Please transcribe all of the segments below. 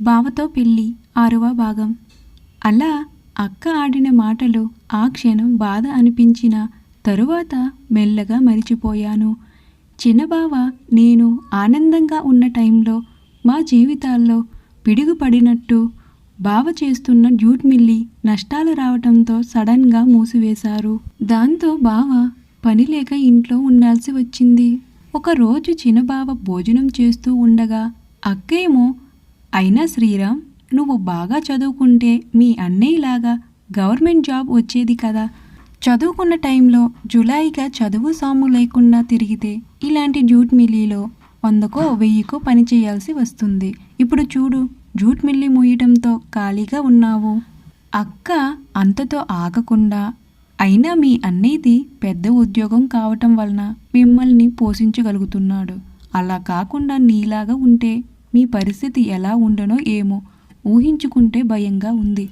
బావతో పెళ్ళి ఆరవ భాగం. అలా అక్క ఆడిన మాటలు ఆ క్షణం బాధ అనిపించిన తరువాత మెల్లగా మరిచిపోయాను. చిన్నబావ నేను ఆనందంగా ఉన్న టైంలో మా జీవితాల్లో పిడుగుపడినట్టు బావ చేస్తున్న డ్యూట్ మిల్లి నష్టాలు రావటంతో సడన్గా మూసివేశారు. దాంతో బావ పని లేక ఇంట్లో ఉండాల్సి వచ్చింది. ఒకరోజు చిన్నబావ భోజనం చేస్తూ ఉండగా అక్కేమో అయినా శ్రీరామ్ నువ్వు బాగా చదువుకుంటే మీ అన్నయ్యలాగా గవర్నమెంట్ జాబ్ వచ్చేది కదా. చదువుకున్న టైంలో జులాయిగా చదువు సాము లేకుండా తిరిగితే ఇలాంటి జూట్ మిల్లీలో వందకో వెయ్యికో పని చేయాల్సి వస్తుంది. ఇప్పుడు చూడు జూట్ మిల్లి మూయటంతో ఖాళీగా ఉన్నావు. అక్క అంతతో ఆగకుండా అయినా మీ అన్నయ్యది పెద్ద ఉద్యోగం కావటం వలన మిమ్మల్ని పోషించగలుగుతున్నాడు. అలా కాకుండా నీలాగా ఉంటే మీ పరిస్థితి ఎలా ఉండనో ఏమో ఊహించుకుంటే భయంగా ఉంది.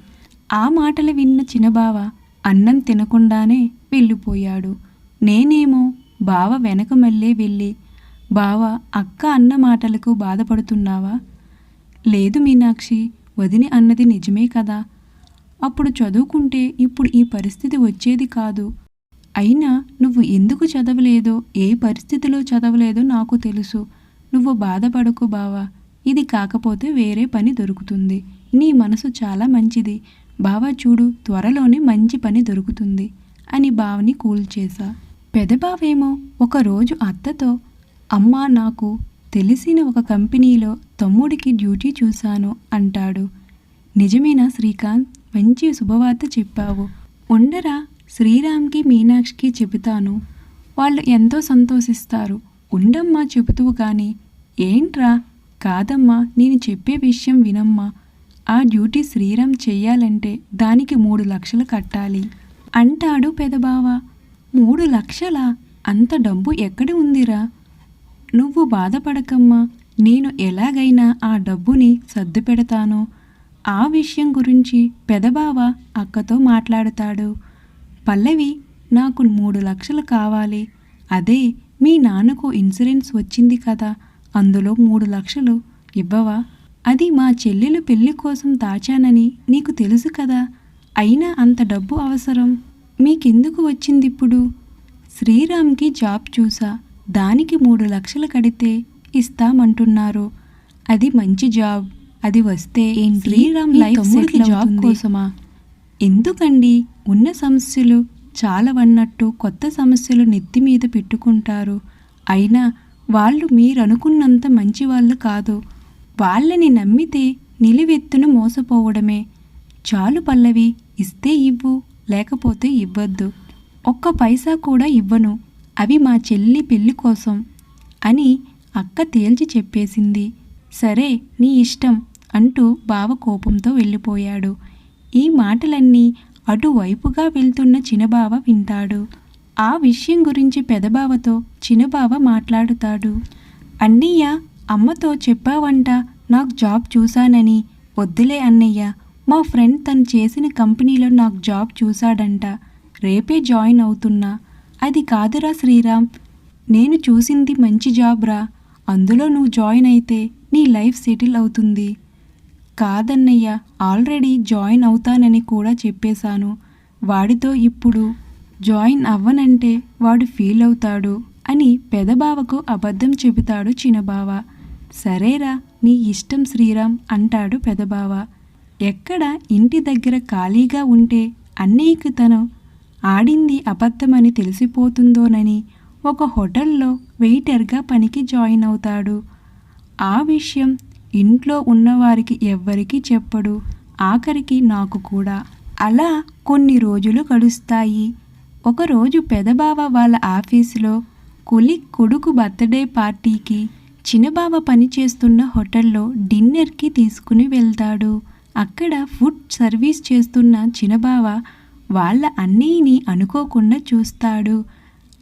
ఆ మాటలు విన్న చిన్నబావ అన్నం తినకుండానే వెళ్ళిపోయాడు. నేనేమో బావ వెనక మళ్ళీ వెళ్ళి బావ అక్క అన్న మాటలకు బాధపడుతున్నావా? లేదు మీనాక్షి వదిని అన్నది నిజమే కదా? అప్పుడు చదువుకుంటే ఇప్పుడు ఈ పరిస్థితి వచ్చేది కాదు. అయినా నువ్వు ఎందుకు చదవలేదో ఏ పరిస్థితిలో చదవలేదో నాకు తెలుసు. నువ్వు బాధపడకు బావా. ఇది కాకపోతే వేరే పని దొరుకుతుంది. నీ మనసు చాలా మంచిది. బావా చూడు త్వరలోనే మంచి పని దొరుకుతుంది అని బావని కూల్చేశా. పెదబావేమో ఒకరోజు అత్తతో అమ్మా నాకు తెలిసిన ఒక కంపెనీలో తమ్ముడికి డ్యూటీ చూశాను అంటాడు. నిజమేనా శ్రీకాంత్? మంచి శుభవార్త చెప్పావు. ఉండరా శ్రీరామ్కి మీనాక్షికి చెబుతాను. వాళ్ళు ఎంతో సంతోషిస్తారు. ఉండమ్మా చెబుతువు కానీ ఏంట్రా? కాదమ్మా నేను చెప్పే విషయం వినమ్మా. ఆ డ్యూటీ శ్రీరామ్ చెయ్యాలంటే దానికి మూడు లక్షలు కట్టాలి. అంటాడు పెదబావ. మూడు లక్షలా? అంత డబ్బు ఎక్కడి ఉందిరా? నువ్వు బాధపడకమ్మా. నేను ఎలాగైనా ఆ డబ్బుని సర్దు పెడతాను. ఆ విషయం గురించి పెదబావ అక్కతో మాట్లాడతాడు. పల్లవి నాకు మూడు లక్షలు కావాలి. అదే మీ నాన్నకు ఇన్సూరెన్స్ వచ్చింది కదా. అందులో మూడు లక్షలు ఇవ్వవా? అది మా చెల్లెలు పెళ్ళి కోసం దాచానని నీకు తెలుసు కదా. అయినా అంత డబ్బు అవసరం. మీకెందుకు వచ్చింది ఇప్పుడు శ్రీరామ్కి జాబ్ చూసా. దానికి మూడు లక్షలు కడితే ఇస్తామంటున్నారు. అది మంచి జాబ్. అది వస్తే శ్రీరామ్ లైఫ్ జాబ్ కోసమా? ఎందుకండి? ఉన్న సమస్యలు చాలవన్నట్టు కొత్త సమస్యలు నెత్తి మీద పెట్టుకుంటారు. అయినా వాళ్ళు మీరనుకున్నంత మంచి వాళ్ళు కాదు. వాళ్ళని నమ్మితే నిలువెత్తున మోసపోవడమే. చాలు పల్లవి ఇస్తే ఇవ్వు లేకపోతే ఇవ్వద్దు. ఒక్క పైసా కూడా ఇవ్వను. అవి మా చెల్లి పెళ్ళి కోసం అని అక్క తేల్చి చెప్పేసింది. సరే నీ ఇష్టం అంటూ బావ కోపంతో వెళ్ళిపోయాడు. ఈ మాటలన్నీ అటువైపుగా వెళ్తున్న చినబావ వింటాడు. ఆ విషయం గురించి పెదబావతో చినబావ మాట్లాడుతాడు. అన్నయ్య అమ్మతో చెప్పావంట నాకు జాబ్ చూశానని. వద్దులే అన్నయ్య మా ఫ్రెండ్ తను చేసిన కంపెనీలో నాకు జాబ్ చూశాడంట. రేపే జాయిన్ అవుతున్నా. అది కాదురా శ్రీరామ్ నేను చూసింది మంచి జాబ్ రా అందులో నువ్వు జాయిన్ అయితే నీ లైఫ్ సెటిల్ అవుతుంది. కాదన్నయ్య ఆల్రెడీ జాయిన్ అవుతానని కూడా చెప్పేశాను. వాడితో ఇప్పుడు జాయిన్ అవ్వనంటే వాడు ఫీల్ అవుతాడు అని పెదబావకు అబద్ధం చెబుతాడు చిన్నబావ. సరేరా నీ ఇష్టం శ్రీరామ్ అంటాడు పెదబావ. ఎక్కడ ఇంటి దగ్గర ఖాళీగా ఉంటే అన్నయ్యకు తను ఆడింది అబద్ధమని తెలిసిపోతుందోనని ఒక హోటల్లో వెయిటర్గా పనికి జాయిన్ అవుతాడు. ఆ విషయం ఇంట్లో ఉన్నవారికి ఎవ్వరికీ చెప్పడు ఆఖరికి నాకు కూడా. అలా కొన్ని రోజులు గడుస్తాయి. ఒకరోజు పెదబావ వాళ్ళ ఆఫీసులో కులి కొడుకు బర్త్డే పార్టీకి చిన్నబావ పనిచేస్తున్న హోటల్లో డిన్నర్కి తీసుకుని వెళ్తాడు. అక్కడ ఫుడ్ సర్వీస్ చేస్తున్న చిన్నబావ వాళ్ళ అన్నయ్యని అనుకోకుండా చూస్తాడు.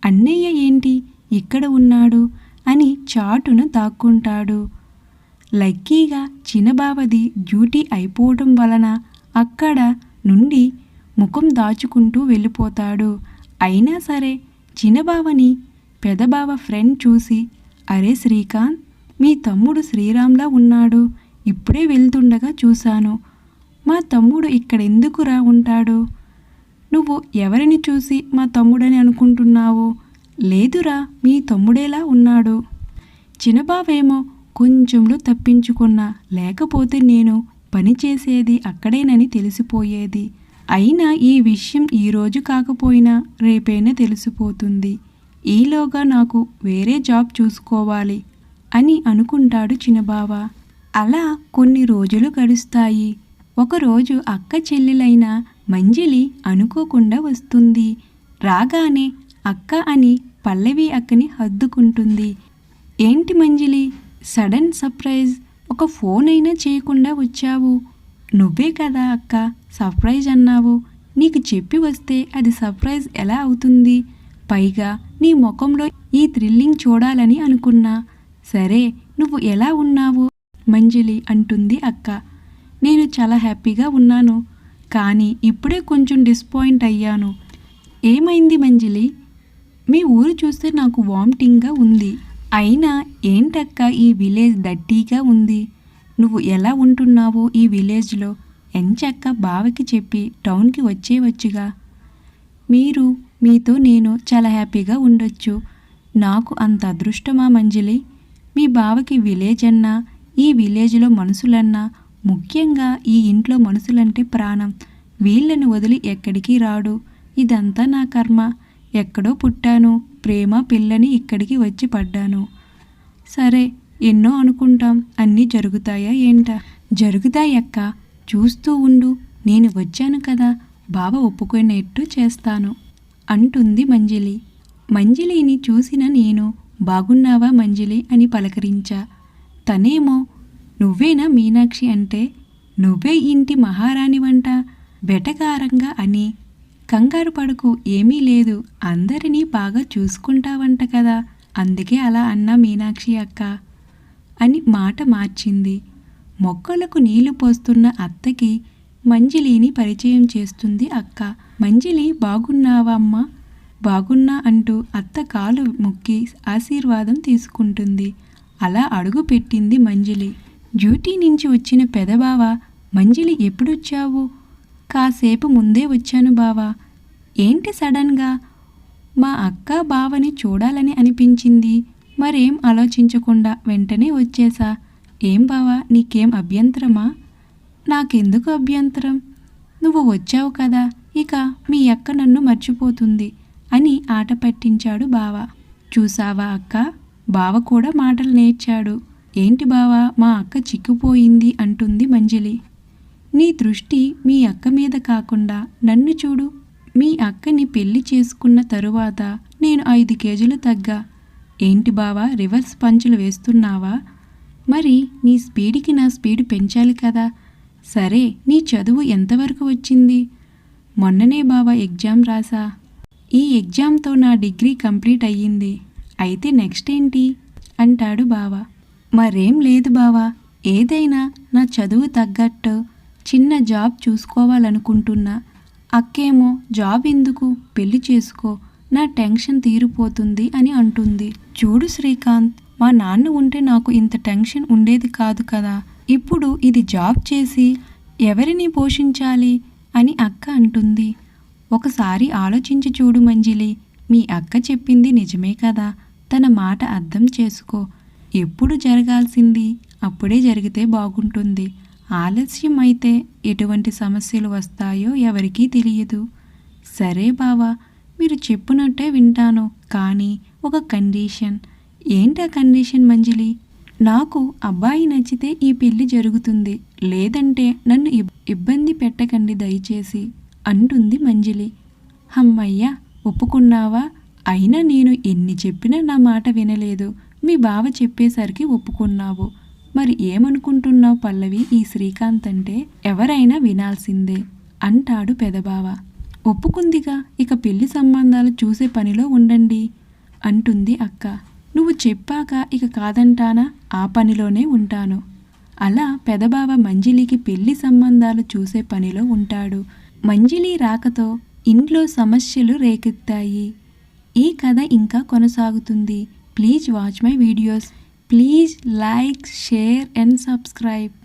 అన్నయ్య ఏంటి? ఇక్కడ ఉన్నాడు అని చాటున తాక్కుంటాడు లక్కీగా చిన్నబావది డ్యూటీ అయిపోవడం వలన అక్కడ నుండి ముఖం దాచుకుంటూ వెళ్ళిపోతాడు. అయినా సరే చిన్నబావని పెదబావ ఫ్రెండ్ చూసి అరే శ్రీకాంత్ మీ తమ్ముడు శ్రీరామ్లా ఉన్నాడు. ఇప్పుడే వెళ్తుండగా చూశాను. మా తమ్ముడు ఇక్కడ ఎందుకురా ఉంటాడు? నువ్వు ఎవరిని చూసి మా తమ్ముడని అనుకుంటున్నావు? లేదురా మీ తమ్ముడేలా ఉన్నాడు చిన్నబావేమో కొంచెంలో తప్పించుకున్నా లేకపోతే నేను పని చేసేది అక్కడేనని తెలిసిపోయేది. అయినా ఈ విషయం ఈరోజు కాకపోయినా రేపైనా తెలిసిపోతుంది. ఈలోగా నాకు వేరే జాబ్ చూసుకోవాలి అని అనుకుంటాడు చిన్నబావ. అలా కొన్ని రోజులు గడుస్తాయి. ఒకరోజు అక్క చెల్లెలైన మంజిలి అనుకోకుండా వస్తుంది. రాగానే అక్క అని పల్లవి అక్కని హద్దుకుంటుంది. ఏంటి మంజిలి సడన్ సర్ప్రైజ్? ఒక ఫోన్ అయినా చేయకుండా వచ్చావు. నువ్వే కదా అక్క సర్ప్రైజ్ అన్నావు. నీకు చెప్పి వస్తే అది సర్ప్రైజ్ ఎలా అవుతుంది? పైగా నీ ముఖంలో ఈ థ్రిల్లింగ్ చూడాలని అనుకున్నా. సరే నువ్వు ఎలా ఉన్నావు? మంజిలి అంటుంది అక్క. నేను చాలా హ్యాపీగా ఉన్నాను కానీ ఇప్పుడే కొంచెం డిస్పాయింట్ అయ్యాను. ఏమైంది మంజిలి? మీ ఊరు చూస్తే నాకు వామిటింగ్గా ఉంది. అయినా ఏంటక్క ఈ విలేజ్ దట్టీగా ఉంది? నువ్వు ఎలా ఉంటున్నావో ఈ విలేజ్లో? ఎంచక్క బావకి చెప్పి టౌన్కి వచ్చేవచ్చుగా మీరు మీతో నేను చాలా హ్యాపీగా ఉండొచ్చు. నాకు అంత అదృష్టమా మంజలి? మీ బావకి విలేజ్ అన్నా ఈ విలేజ్లో మనుషులన్నా ముఖ్యంగా ఈ ఇంట్లో మనుషులంటే ప్రాణం. వీళ్ళని వదిలి ఎక్కడికి రాడు? ఇదంతా నా కర్మ. ఎక్కడో పుట్టాను. ప్రేమ పిల్లని ఇక్కడికి వచ్చి పడ్డాను. సరే ఎన్నో అనుకుంటాం అన్నీ జరుగుతాయా ఏంటా? జరుగుతాయక్క చూస్తూ ఉండు. నేను వచ్చాను కదా. బావ ఒప్పుకునేట్టు చేస్తాను. అంటుంది మంజిలి. మంజిలిని చూసిన నేను బాగున్నావా మంజిలి? అని పలకరించా. తనేమో నువ్వేనా మీనాక్షి అంటే? నువ్వే ఇంటి మహారాణి వంట బెటకారంగా అని. కంగారు పడకు ఏమీ లేదు. అందరినీ బాగా చూసుకుంటావంట కదా. అందుకే అలా అన్నా మీనాక్షి అక్క. అని మాట మార్చింది. మొక్కలకు నీళ్ళు పోస్తున్న అత్తకి మంజిలిని పరిచయం చేస్తుంది అక్క. మంజిలి బాగున్నావా అమ్మా బాగున్నా అంటూ అత్త కాలు మొక్కి ఆశీర్వాదం తీసుకుంటుంది. అలా అడుగు పెట్టింది మంజిలి. డ్యూటీ నుంచి వచ్చిన పెదబావ మంజిలి ఎప్పుడొచ్చావు? కాసేపు ముందే వచ్చాను బావా. ఏంటి సడన్గా? మా అక్క బావని చూడాలని అనిపించింది. మరేం ఆలోచించకుండా వెంటనే వచ్చేసా? ఏం బావా నీకేం అభ్యంతరమా? నాకెందుకు అభ్యంతరం? నువ్వు వచ్చావు కదా ఇక మీ అక్క నన్ను మర్చిపోతుంది అని ఆట పట్టించాడు బావ. చూసావా అక్క? బావ కూడా మాటలు నేర్చాడు. ఏంటి బావా మా అక్క చిక్కుపోయింది అంటుంది మంజలి. నీ దృష్టి మీ అక్క మీద కాకుండా నన్ను చూడు. మీ అక్కని పెళ్ళి చేసుకున్న తరువాత నేను ఐదు కేజీలు తగ్గా. ఏంటి బావా రివర్స్ పంచులు వేస్తున్నావా? మరి నీ స్పీడ్కి నా స్పీడ్ పెంచాలి కదా. సరే నీ చదువు ఎంతవరకు వచ్చింది? మొన్ననే బావా ఎగ్జామ్ రాసా. ఈ ఎగ్జామ్తో నా డిగ్రీ కంప్లీట్ అయ్యింది. అయితే నెక్స్ట్ ఏంటి? అంటాడు బావా. మరేం లేదు బావా. ఏదైనా నా చదువు తగ్గట్టు చిన్న జాబ్ చూసుకోవాలనుకుంటున్నా. అక్కేమో జాబ్ ఎందుకు? పెళ్ళి చేసుకో. నా టెన్షన్ తీరిపోతుంది అని అంటుంది. చూడు శ్రీకాంత్ మా నాన్న ఉంటే నాకు ఇంత టెన్షన్ ఉండేది కాదు కదా. ఇప్పుడు ఇది జాబ్ చేసి ఎవరిని పోషించాలి అని అక్క అంటుంది. ఒకసారి ఆలోచించి చూడు మంజిలి మీ అక్క చెప్పింది నిజమే కదా. తన మాట అర్థం చేసుకో. ఎప్పుడు జరగాల్సింది అప్పుడే జరిగితే బాగుంటుంది. ఆలస్యం అయితే ఎటువంటి సమస్యలు వస్తాయో ఎవరికీ తెలియదు. సరే బావా మీరు చెప్పినట్టే వింటాను. కానీ ఒక కండిషన్. ఏంటి ఆ కండిషన్ మంజిలి? నాకు అబ్బాయి నచ్చితే ఈ పెళ్ళి జరుగుతుంది. లేదంటే నన్ను ఇబ్- ఇబ్బంది పెట్టకండి దయచేసి అంటుంది మంజిలి. హమ్మయ్య ఒప్పుకున్నావా? అయినా నేను ఎన్ని చెప్పినా నా మాట వినలేదు. మీ బావ చెప్పేసరికి ఒప్పుకున్నావు. మరి ఏమనుకుంటున్నావు పల్లవి? ఈ శ్రీకాంత్ అంటే ఎవరైనా వినాల్సిందే అంటాడు పెదబావ. ఒప్పుకుందిగా. ఇక పెళ్ళి సంబంధాలు చూసే పనిలో ఉండండి అంటుంది అక్క. నువ్వు చెప్పాక ఇక కాదంటానా? ఆ పనిలోనే ఉంటాను. అలా పెదబావ మంజిలికి పెళ్ళి సంబంధాలు చూసే పనిలో ఉంటాడు. మంజిలి రాకతో ఇంట్లో సమస్యలు రేకెత్తాయి. ఈ కథ ఇంకా కొనసాగుతుంది. Please watch my videos. Please like share and subscribe.